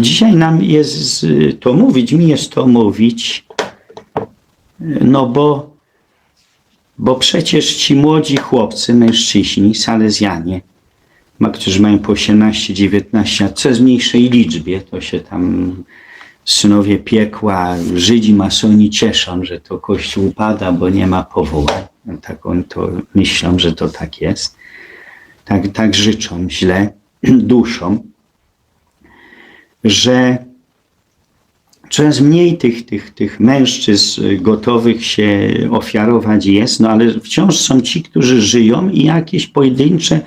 Dzisiaj nam jest to mówić, mi jest to mówić, no bo, bo przecież ci młodzi chłopcy, mężczyźni, salezjanie, którzy mają po 18, 19 lat, co z mniejszej liczbie, to się tam synowie piekła, Żydzi, masoni cieszą, że to Kościół upada, bo nie ma powołań. Tak oni to myślą, że to tak jest. Tak, tak życzą źle duszom, że coraz mniej tych, tych, tych mężczyzn gotowych się ofiarować jest, no ale wciąż są ci, którzy żyją i jakieś pojedyncze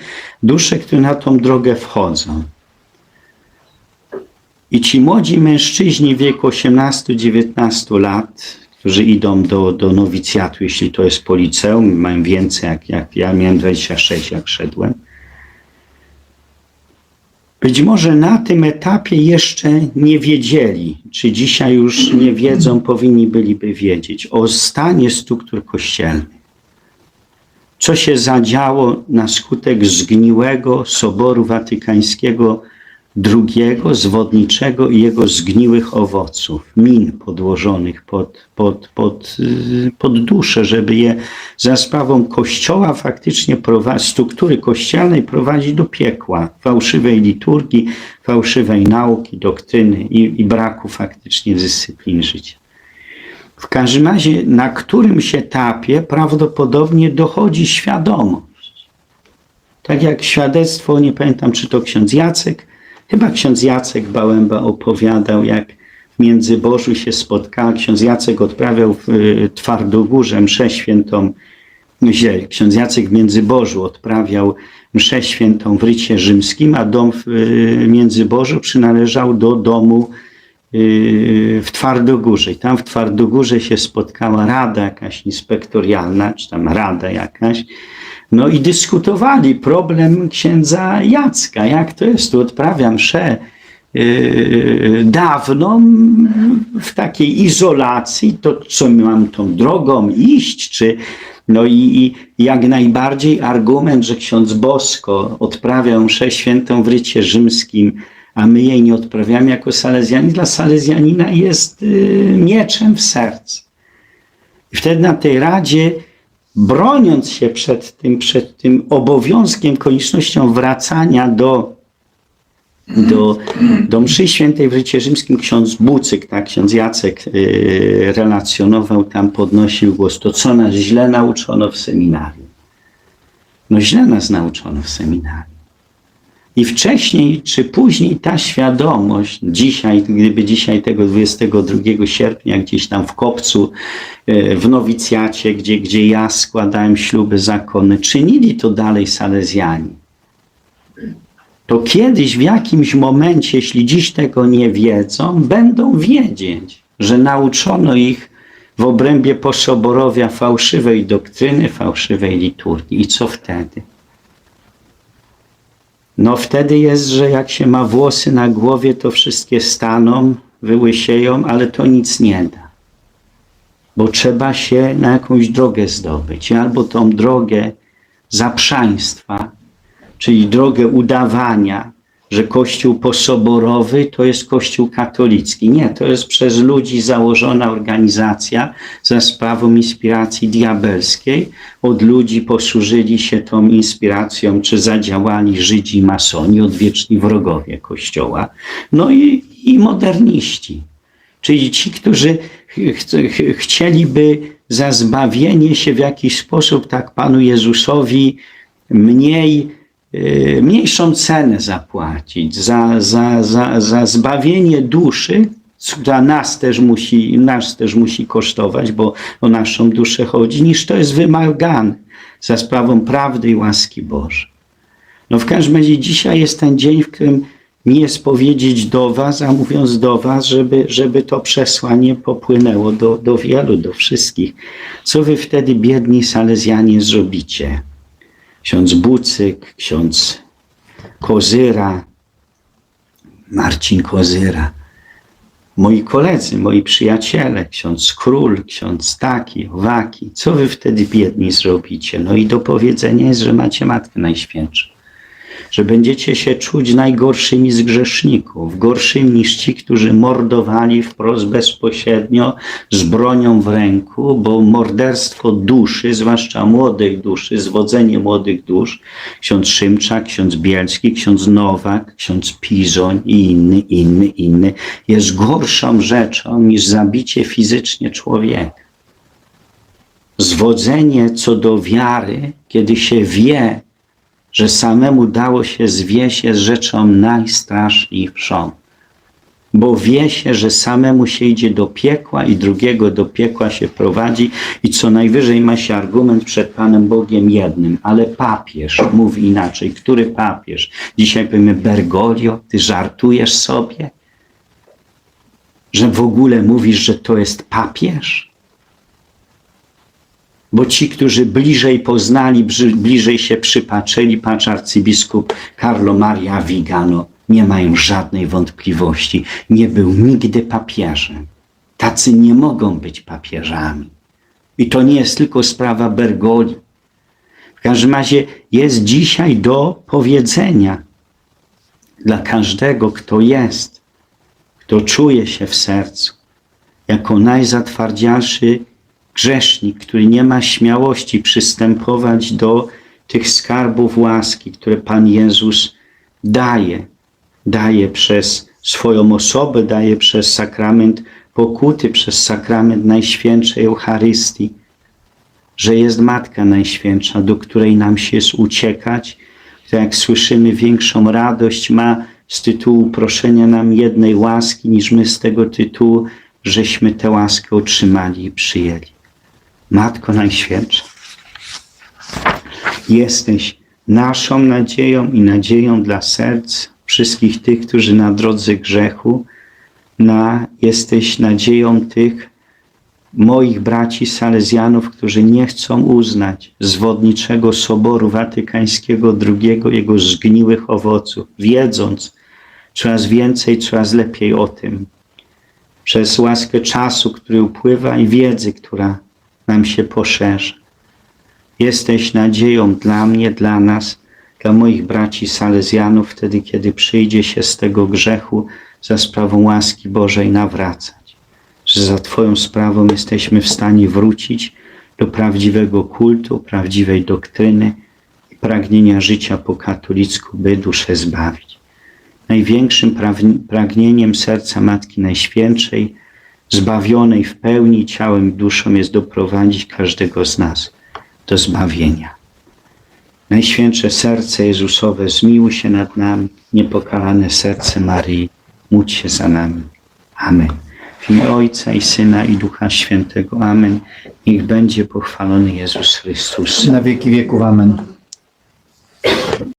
dusze, które na tą drogę wchodzą. I ci młodzi mężczyźni w wieku 18-19 lat, którzy idą do, do nowicjatu, jeśli to jest po liceum, mają więcej, jak, jak ja miałem 26, jak szedłem. Być może na tym etapie jeszcze nie wiedzieli, czy dzisiaj już nie wiedzą, powinni byliby wiedzieć o stanie struktur kościelnych. Co się zadziało na skutek zgniłego Soboru Watykańskiego drugiego, zwodniczego i jego zgniłych owoców, min podłożonych pod, pod, pod, y, pod duszę, żeby je za sprawą Kościoła faktycznie prowadzić, struktury kościelnej prowadzić do piekła, fałszywej liturgii, fałszywej nauki, doktryny i, i braku faktycznie dyscyplin życia. W każdym razie na którymś etapie prawdopodobnie dochodzi świadomość. Tak jak świadectwo, nie pamiętam czy to ksiądz Jacek, Chyba ksiądz Jacek Bałęba opowiadał, jak w Międzybożu się spotkał. Ksiądz Jacek odprawiał w y, Twardogórze mszę świętą, źle, ksiądz Jacek w Międzybożu odprawiał mszę świętą w rycie rzymskim, a dom w y, Międzybożu przynależał do domu y, w Twardogórze. I tam w Twardogórze się spotkała rada jakaś inspektorialna, czy tam rada jakaś, no i dyskutowali problem księdza Jacka. Jak to jest? Tu odprawiam mszę yy, dawno w takiej izolacji, to co mam tą drogą iść, czy no i, i jak najbardziej argument, że ksiądz Bosko odprawiał mszę świętą w rycie rzymskim, a my jej nie odprawiamy jako salezjani, dla salezjanina jest yy, mieczem w sercu. I wtedy na tej radzie broniąc się przed tym, przed tym obowiązkiem, koniecznością wracania do, do, do mszy świętej w życie rzymskim, ksiądz Bucyk, tak, ksiądz Jacek yy, relacjonował, tam podnosił głos, to co nas źle nauczono w seminarium. No źle nas nauczono w seminarium. I wcześniej czy później ta świadomość, dzisiaj, gdyby dzisiaj tego 22 sierpnia gdzieś tam w Kopcu, e, w nowicjacie, gdzie, gdzie ja składałem śluby zakony, czynili to dalej salezjani. To kiedyś w jakimś momencie, jeśli dziś tego nie wiedzą, będą wiedzieć, że nauczono ich w obrębie posoborowia fałszywej doktryny, fałszywej liturgii. I co wtedy? No wtedy jest, że jak się ma włosy na głowie, to wszystkie staną, wyłysieją, ale to nic nie da. Bo trzeba się na jakąś drogę zdobyć. Albo tą drogę zaprzaństwa, czyli drogę udawania, że Kościół posoborowy to jest Kościół katolicki. Nie, to jest przez ludzi założona organizacja za sprawą inspiracji diabelskiej. Od ludzi posłużyli się tą inspiracją, czy zadziałali Żydzi masoni, odwieczni wrogowie Kościoła. No i, i moderniści, czyli ci, którzy ch ch chcieliby za zbawienie się w jakiś sposób, tak Panu Jezusowi, mniej mniejszą cenę zapłacić za, za, za, za zbawienie duszy, która nas też musi, nas też musi kosztować, bo o naszą duszę chodzi, niż to jest wymagane za sprawą prawdy i łaski Bożej. No w każdym razie dzisiaj jest ten dzień, w którym mi jest powiedzieć do Was, a mówiąc do Was, żeby, żeby to przesłanie popłynęło do, do wielu, do wszystkich. Co Wy wtedy, biedni Salezjanie, zrobicie? Ksiądz Bucyk, ksiądz Kozyra, Marcin Kozyra, moi koledzy, moi przyjaciele, ksiądz Król, ksiądz Taki, Owaki, co wy wtedy biedni zrobicie? No i do powiedzenia jest, że macie Matkę Najświętszą. Że będziecie się czuć najgorszymi z grzeszników, gorszymi niż ci, którzy mordowali wprost bezpośrednio z bronią w ręku, bo morderstwo duszy, zwłaszcza młodych duszy, zwodzenie młodych dusz, ksiądz Szymczak, ksiądz Bielski, ksiądz Nowak, ksiądz Pizoń i inny, inny, inny, jest gorszą rzeczą niż zabicie fizycznie człowieka. Zwodzenie co do wiary, kiedy się wie, że samemu dało się zwieść, jest rzeczą najstraszliwszą. Bo wie się, że samemu się idzie do piekła i drugiego do piekła się prowadzi i co najwyżej ma się argument przed Panem Bogiem jednym. Ale papież mówi inaczej. Który papież? Dzisiaj powiemy Bergoglio, ty żartujesz sobie? Że w ogóle mówisz, że to jest papież? Bo ci, którzy bliżej poznali, bliżej się przypatrzyli, patrz arcybiskup Carlo Maria Vigano, nie mają żadnej wątpliwości. Nie był nigdy papieżem. Tacy nie mogą być papieżami. I to nie jest tylko sprawa Bergoli. W każdym razie jest dzisiaj do powiedzenia dla każdego, kto jest, kto czuje się w sercu, jako najzatwardzialszy grzesznik, który nie ma śmiałości przystępować do tych skarbów łaski, które Pan Jezus daje. Daje przez swoją osobę, daje przez sakrament pokuty, przez sakrament Najświętszej Eucharystii, że jest Matka Najświętsza, do której nam się jest uciekać, która jak słyszymy większą radość ma z tytułu proszenia nam jednej łaski, niż my z tego tytułu, żeśmy tę łaskę otrzymali i przyjęli. Matko Najświętsza, jesteś naszą nadzieją i nadzieją dla serc wszystkich tych, którzy na drodze grzechu, na, jesteś nadzieją tych moich braci salezjanów, którzy nie chcą uznać zwodniczego Soboru Watykańskiego II, jego zgniłych owoców, wiedząc coraz więcej, coraz lepiej o tym, przez łaskę czasu, który upływa i wiedzy, która nam się poszerza. Jesteś nadzieją dla mnie, dla nas, dla moich braci Salezjanów, wtedy, kiedy przyjdzie się z tego grzechu za sprawą łaski Bożej nawracać. Że za Twoją sprawą jesteśmy w stanie wrócić do prawdziwego kultu, prawdziwej doktryny i pragnienia życia po katolicku, by duszę zbawić. Największym pragnieniem serca Matki Najświętszej, zbawionej w pełni ciałem i duszą, jest doprowadzić każdego z nas do zbawienia. Najświętsze serce Jezusowe, zmiłuj się nad nami, niepokalane serce Maryi, módl się za nami. Amen. W imię Ojca i Syna i Ducha Świętego. Amen. Niech będzie pochwalony Jezus Chrystus. Na wieki wieków. Amen.